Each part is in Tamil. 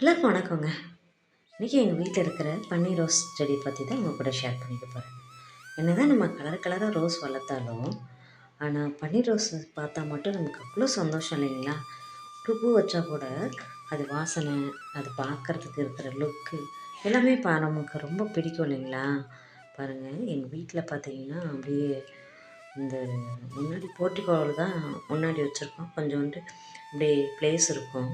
எல்லாருக்கும் வணக்கங்க. இன்றைக்கி எங்கள் வீட்டில் இருக்கிற பன்னீர் ரோஸ் செடி பற்றி தான் உங்கள் கூட ஷேர் பண்ணிக்க போகிறேன் என்ன தான் நம்ம கலர் கலராக ரோஸ் வளர்த்தாலும் ஆனால் பன்னீர் ரோஸ் பார்த்தா மட்டும் நமக்கு அவ்வளோ சந்தோஷம் இல்லைங்களா? ஒரு பூ வச்சா கூட அது வாசனை அது பார்க்குறதுக்கு இருக்கிற லுக்கு எல்லாமே பா நமக்கு ரொம்ப பிடிக்கும் இல்லைங்களா? பாருங்கள் எங்கள் வீட்டில் பார்த்தீங்கன்னா அப்படியே இந்த முன்னாடி போர்ட்டிகோவில் தான் முன்னாடி வச்சுருக்கோம். கொஞ்சோண்டு அப்படியே ப்ளேஸ் இருக்கும்.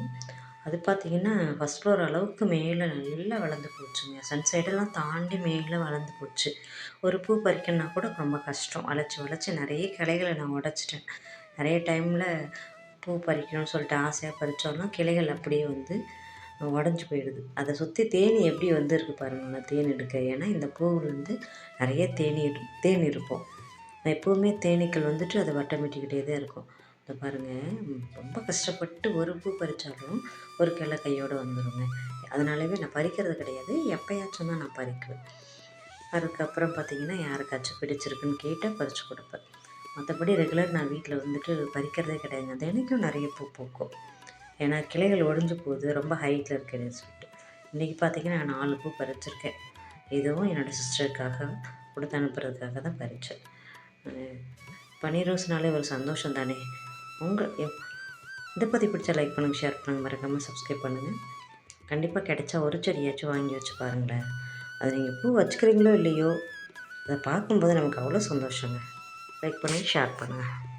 அது பார்த்தீங்கன்னா ஃபஸ்ட் ஃப்ளோர் அளவுக்கு மேலே நல்லா வளர்ந்து போச்சுங்க. சன் சைடெல்லாம் தாண்டி மேலே வளர்ந்து போச்சு. ஒரு பூ பறிக்கணுன்னா கூட ரொம்ப கஷ்டம். வளைச்சி வளைச்சி நிறைய கிளைகளை நான் உடச்சிட்டேன். நிறைய டைமில் பூ பறிக்கணும்னு சொல்லிட்டு ஆசையாக பறித்தோன்னா கிளைகள் அப்படியே வந்து உடஞ்சி போயிடுது. அதை சுற்றி தேனி எப்படி வந்துருக்கு பாருங்கள் நான் தேன் எடுக்க ஏன்னா இந்த பூவில் வந்து நிறைய தேனி தேன் இருக்கும் எப்போவுமே தேனீக்கள் வந்துட்டு அதை வட்டமிட்டிக்கிட்டே தான் இருக்கும். இந்த பாருங்கள் ரொம்ப கஷ்டப்பட்டு ஒரு பூ பறித்தாலும் ஒரு கிளை கையோடு வந்துடுங்க அதனாலவே நான் பறிக்கிறது கிடையாது எப்போயாச்சும் தான் நான் பறிக்குவேன். அதுக்கப்புறம் பார்த்தீங்கன்னா யாருக்காச்சும் பிடிச்சிருக்குன்னு கேட்டால் பறித்து கொடுப்பேன். மற்றபடி ரெகுலர் நான் வீட்டில் வந்துட்டு பறிக்கிறதே கிடையாதுங்க தினைக்கும் நிறைய பூ பூக்கும். ஏன்னா கிளைகள் ஒடிஞ்சு போகுது ரொம்ப ஹைட்டில் இருக்குன்னு சொல்லிட்டு. இன்றைக்கி பார்த்தீங்கன்னா நான் நாலு பூ பறிச்சிருக்கேன். இதுவும் என்னோடய சிஸ்டருக்காக கொடுத்து அனுப்புறதுக்காக தான் பறித்தேன் பன்னீர் ரோஸ்னாலே ஒரு சந்தோஷம் தானே? உங்கள் எப்- இதை பற்றி பிடிச்சா லைக் பண்ணுங்கள் ஷேர் பண்ணுங்கள் மறக்காமல் சப்ஸ்கிரைப் பண்ணுங்கள் கண்டிப்பாக கிடைச்சா ஒரு செடியாச்சும் வாங்கி வச்சு பாருங்களேன். அது நீங்கள் பூ வச்சுக்கிறீங்களோ இல்லையோ அதை பார்க்கும்போது நமக்கு அவ்வளோ சந்தோஷங்க. லைக் பண்ணுங்கள் ஷேர் பண்ணுங்கள்